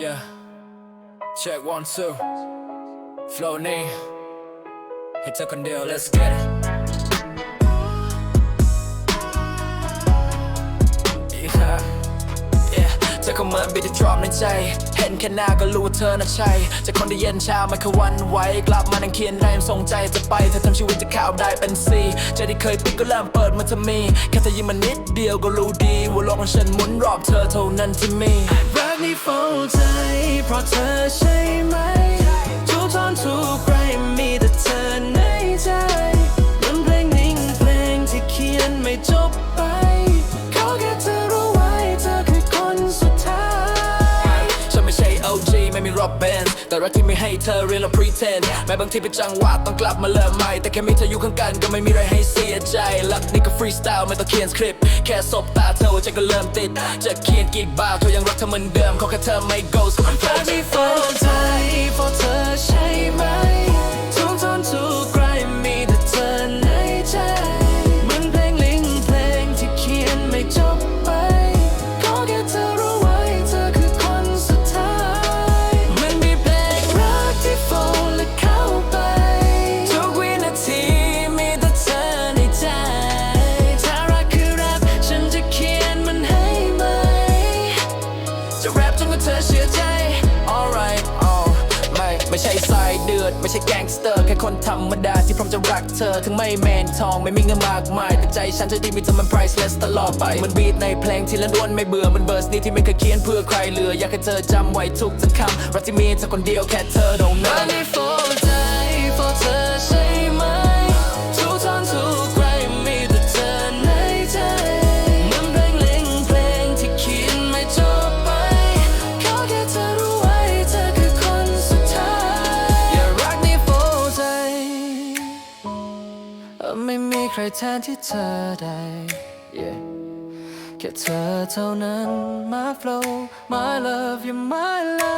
Yeah. Check one, two. Flow knee. Hit a deal, let's get it. เธอเข้ามาบีดดรอปในใจ เห็นแค่หน้าก็รู้ว่าเธอน่ะใช่จากคนที่เย็นชาไม่เคยวันไหวกลับมานั่งเขียนได้ยังทรงใจจะไปเธอทำชีวิตจะข่าวได้เป็นซีใจที่เคยปิดก็เริ่มเปิดมาเธอมี แค่เธอยิ้มมานิดเดียวก็รู้ดีว่าโลกของฉันหมุนรอบเธอเท่านั้นที่มีรักนี้เฝ้าใจ เพราะเธอใช่ไหม ก็เบนแต่รักที่ไม่ให้เธอเรียนเรา pretend แม้บางทีเป็นจังหวะต้องกลับมาเริ่มใหม่ แต่แค่มีเธออยู่ข้างกันก็ไม่มีอะไรให้เสียใจรักนี่ก็ฟรีสไตล์ไม่ต้องเขียนสคริปต์แค่สบตาเธอหัวใจก็เริ่มติดจะเขียนกี่บาทเธอยังรักเธอเหมือนเดิมขอแค่เธอไม่ go so I'm รักนี้เฝ้า ลือดไม่ใช่แก๊งสเตอร์ แค่คนธรรมดาที่พร้อมจะรักเธอ ถึงไม่แมนทองไม่มีเงินมากมาย แต่ใจฉันจะดีมีเธอมัน priceless ตลอดไปเหมันบีทในเพลงที่ละล้วนไม่เบื่อเหมันเบอร์สนี้ที่ไม่เคยเขียนเพื่อใครเหลือ อยากให้เธอจำไว้ทุกสักคำรักที่มีเธอคนเดียวแค่เธอเท่ ไม่มีใครแทนที่เธอได้ yeah. แค่เธอเท่านั้น my flow my love you're my love